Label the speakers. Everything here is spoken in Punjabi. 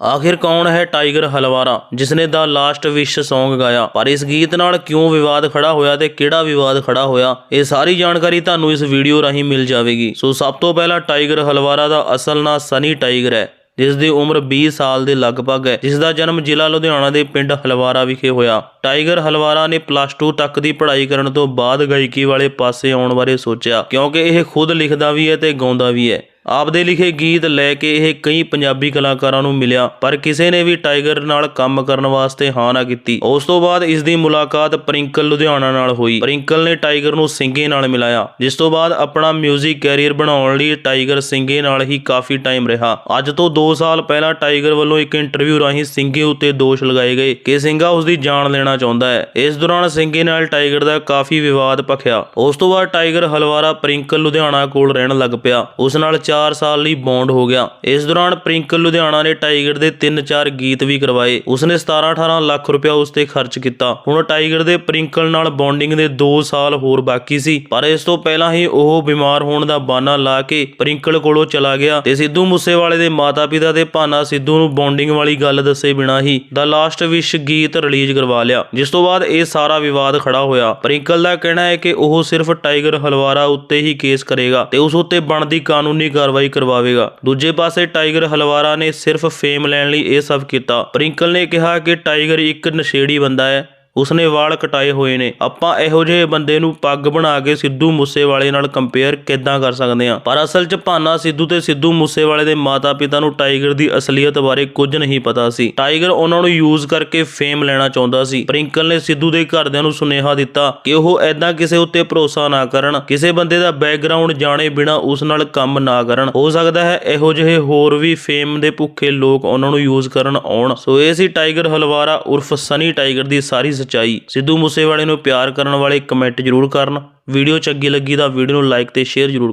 Speaker 1: ਆਖਿਰ ਕੌਣ ਹੈ ਟਾਈਗਰ ਹਲਵਾਰਾ, ਜਿਸਨੇ ਦਾ ਲਾਸਟ ਵਿਸ਼ Song ਗਾਇਆ? ਪਰ ਇਸ ਗੀਤ ਨਾਲ ਕਿਉਂ ਵਿਵਾਦ ਖੜਾ ਹੋਇਆ ਤੇ ਕਿਹੜਾ ਵਿਵਾਦ ਖੜਾ ਹੋਇਆ? ਇਹ ਸਾਰੀ ਜਾਣਕਾਰੀ ਤੁਹਾਨੂੰ ਇਸ ਵੀਡੀਓ ਰਾਹੀਂ ਮਿਲ ਜਾਵੇਗੀ। ਸੋ ਸਭ ਤੋਂ ਪਹਿਲਾਂ ਟਾਈਗਰ ਹਲਵਾਰਾ ਦਾ ਅਸਲ ਨਾਂ ਸਨੀ ਟਾਈਗਰ ਹੈ ਜਿਸ ਦੀ ਉਮਰ 20 ਸਾਲ ਦੇ ਲਗਭਗ ਹੈ ਜਿਸ ਦਾ ਜਨਮ ਜ਼ਿਲ੍ਹਾ ਲੁਧਿਆਣਾ ਦੇ ਪਿੰਡ ਹਲਵਾਰਾ ਵਿਖੇ ਹੋਇਆ। ਟਾਈਗਰ ਹਲਵਾਰਾ ਨੇ ਪਲੱਸ 2 ਤੱਕ ਦੀ ਪੜ੍ਹਾਈ ਕਰਨ ਤੋਂ ਬਾਅਦ ਗਾਇਕੀ ਵਾਲੇ ਪਾਸੇ ਆਉਣ ਬਾਰੇ ਸੋਚਿਆ, ਕਿਉਂਕਿ ਇਹ ਖੁਦ ਲਿਖਦਾ ਵੀ ਹੈ ਤੇ ਗਾਉਂਦਾ ਵੀ ਹੈ। ਆਪਦੇ ਲਿਖੇ ਗੀਤ ਲੈ ਕੇ ਇਹ ਕਈ ਪੰਜਾਬੀ ਕਲਾਕਾਰਾਂ ਨੂੰ ਮਿਲਿਆ, ਪਰ ਕਿਸੇ ਨੇ ਵੀ ਟਾਈਗਰ ਨਾਲ ਕੰਮ ਕਰਨ ਵਾਸਤੇ ਹਾਂ ਨਾ ਕੀਤੀ। ਉਸ ਤੋਂ ਬਾਅਦ ਇਸ ਦੀ ਮੁਲਾਕਾਤ ਪ੍ਰਿੰਕਲ ਲੁਧਿਆਣਾ ਨਾਲ ਹੋਈ। ਪ੍ਰਿੰਕਲ ਨੇ ਟਾਈਗਰ ਨੂੰ ਸਿੰਗੇ ਨਾਲ ਮਿਲਾਇਆ, ਜਿਸ ਤੋਂ ਬਾਅਦ ਆਪਣਾ 뮤직 ਕੈਰੀਅਰ ਬਣਾਉਣ ਲਈ ਟਾਈਗਰ ਸਿੰਗੇ ਨਾਲ ਹੀ ਕਾਫੀ ਟਾਈਮ ਰਿਹਾ। ਅੱਜ ਤੋਂ 2 ਸਾਲ ਪਹਿਲਾਂ ਟਾਈਗਰ ਵੱਲੋਂ ਇੱਕ ਇੰਟਰਵਿਊ ਰਾਹੀਂ ਸਿੰਗੇ ਉੱਤੇ ਦੋਸ਼ ਲਗਾਏ ਗਏ। ਕਿ ਸਿੰਘਾ ਉਸ ਦੀ ਜਾਨ ਲੈਣਾ ਚਾਹੁੰਦਾ ਹੈ। ਇਸ ਦੌਰਾਨ ਸਿੰਗੇ ਨਾਲ ਟਾਈਗਰ ਦਾ ਕਾਫੀ ਵਿਵਾਦ ਭਖਿਆ। ਉਸ ਤੋਂ ਬਾਅਦ ਟਾਈਗਰ ਹਲਵਾਰਾ ਪ੍ਰਿੰਕਲ ਲੁਧਿਆਣਾ ਕੋਲ ਰਹਿਣ ਲੱਗ ਪਿਆ। ਉਸ ਨਾਲ 4 ਸਾਲ ਲਈ ਬੌਂਡ ਹੋ ਗਿਆ। ਇਸ ਦੌਰਾਨ ਪ੍ਰਿੰਕਲ ਲੁਧਿਆਣਾ ਨੇ ਟਾਈਗਰ ਦੇ 3-4 ਗੀਤ ਵੀ ਕਰਵਾਏ। ਉਸਨੇ 17-18 ਲੱਖ ਰੁਪਇਆ ਉਸ ਤੇ ਖਰਚ ਕੀਤਾ। ਹੁਣ ਟਾਈਗਰ ਦੇ ਪ੍ਰਿੰਕਲ ਨਾਲ ਬੌਂਡਿੰਗ ਦੇ 2 ਸਾਲ ਹੋਰ ਬਾਕੀ ਸੀ। ਪਰ ਇਸ ਤੋਂ ਪਹਿਲਾਂ ਹੀ ਉਹ ਬਿਮਾਰ ਹੋਣ ਦਾ ਬਹਾਨਾ ਲਾ ਕੇ ਪ੍ਰਿੰਕਲ ਕੋਲੋਂ ਚਲਾ ਗਿਆ ਤੇ ਸਿੱਧੂ ਮੂਸੇਵਾਲੇ ਦੇ ਮਾਤਾ-ਪਿਤਾ ਤੇ ਭਾਨਾ ਸਿੱਧੂ ਨੂੰ ਬੌਂਡਿੰਗ ਵਾਲੀ ਗੱਲ ਦੱਸੇ ਬਿਨਾਂ ਹੀ ਦਾ ਲਾਸਟ ਵਿਸ਼ ਗੀਤ ਰਿਲੀਜ਼ ਕਰਵਾ ਲਿਆ। ਜਿਸ ਤੋਂ ਬਾਅਦ ਇਹ ਸਾਰਾ ਵਿਵਾਦ ਖੜਾ ਹੋਇਆ। ਪ੍ਰਿੰਕਲ ਦਾ ਕਹਿਣਾ ਹੈ ਕਿ ਉਹ ਸਿਰਫ ਟਾਈਗਰ ਹਲਵਾਰਾ ਉੱਤੇ ਹੀ ਕੇਸ ਕਰੇਗਾ ਤੇ ਉਸ ਉੱਤੇ ਬਣਦੀ ਕਾਨੂੰਨੀ ਕਾਰਵਾਈ ਕਰਵਾਵੇਗਾ। ਦੂਜੇ ਪਾਸੇ ਟਾਈਗਰ ਹਲਵਾਰਾ ਨੇ ਸਿਰਫ ਫੇਮ ਲੈਣ ਲਈ ਇਹ ਸਭ ਕੀਤਾ। ਪ੍ਰਿੰਕਲ ਨੇ ਕਿਹਾ ਕਿ ਟਾਈਗਰ ਇੱਕ ਨਸ਼ੇੜੀ ਬੰਦਾ ਹੈ। ਉਸਨੇ ਵਾਲ ਕਟਾਏ ਹੋਏ ਨੇ। ਆਪਾਂ ਇਹੋ ਜਿਹੇ ਬੰਦੇ ਨੂੰ ਪੱਗ ਬਣਾ ਕੇ ਸਿੱਧੂ ਮੂਸੇਵਾਲੇ ਨਾਲ ਕੰਪੇਅਰ ਕਿੱਦਾਂ ਕਰ ਸਕਦੇ ਹਾਂ? ਪਰ ਅਸਲ 'ਚ ਭਾਨਾ ਸਿੱਧੂ ਤੇ ਸਿੱਧੂ ਮੂਸੇਵਾਲੇ ਦੇ ਮਾਤਾ-ਪਿਤਾ ਨੂੰ ਟਾਈਗਰ ਦੀ ਅਸਲੀਅਤ ਬਾਰੇ ਕੁਝ ਨਹੀਂ ਪਤਾ ਸੀ। ਟਾਈਗਰ ਉਹਨਾਂ ਨੂੰ ਯੂਜ਼ ਕਰਕੇ ਫੇਮ ਲੈਣਾ ਚਾਹੁੰਦਾ ਸੀ। ਪ੍ਰਿੰਕਲ ਨੇ ਸਿੱਧੂ ਦੇ ਘਰਦਿਆਂ ਨੂੰ ਸੁਨੇਹਾ ਦਿੱਤਾ ਕਿ ਉਹ ਐਦਾਂ ਕਿਸੇ ਉੱਤੇ ਭਰੋਸਾ ਨਾ ਕਰਨ। ਕਿਸੇ ਬੰਦੇ ਦਾ ਬੈਕਗ੍ਰਾਉਂਡ ਜਾਣੇ ਬਿਨਾ ਉਸ ਨਾਲ ਕੰਮ ਨਾ ਕਰਨ। ਹੋ ਸਕਦਾ ਹੈ ਇਹੋ ਜਿਹੇ ਹੋਰ ਵੀ ਫੇਮ ਦੇ ਭੁੱਖੇ ਲੋਕ ਉਹਨਾਂ ਨੂੰ ਯੂਜ਼ ਕਰਨ ਆਉਣ। ਸੋ ਇਹ ਸੀ ਟਾਈਗਰ ਹਲਵਾਰਾ ਉਰਫ ਸਨੀ ਟਾਈਗਰ ਦੀ ਸਾਰੀ ਸੱਚਾਈ, ਸਿੱਧੂ ਮੂਸੇਵਾਲੇ ਨੂੰ ਪਿਆਰ ਕਰਨ ਵਾਲੇ ਕਮੈਂਟ ਜ਼ਰੂਰ ਕਰਨ। ਵੀਡੀਓ ਚੰਗੀ ਲੱਗੀ ਤਾਂ ਵੀਡੀਓ ਨੂੰ ਲਾਈਕ ਤੇ ਸ਼ੇਅਰ ਜ਼ਰੂਰ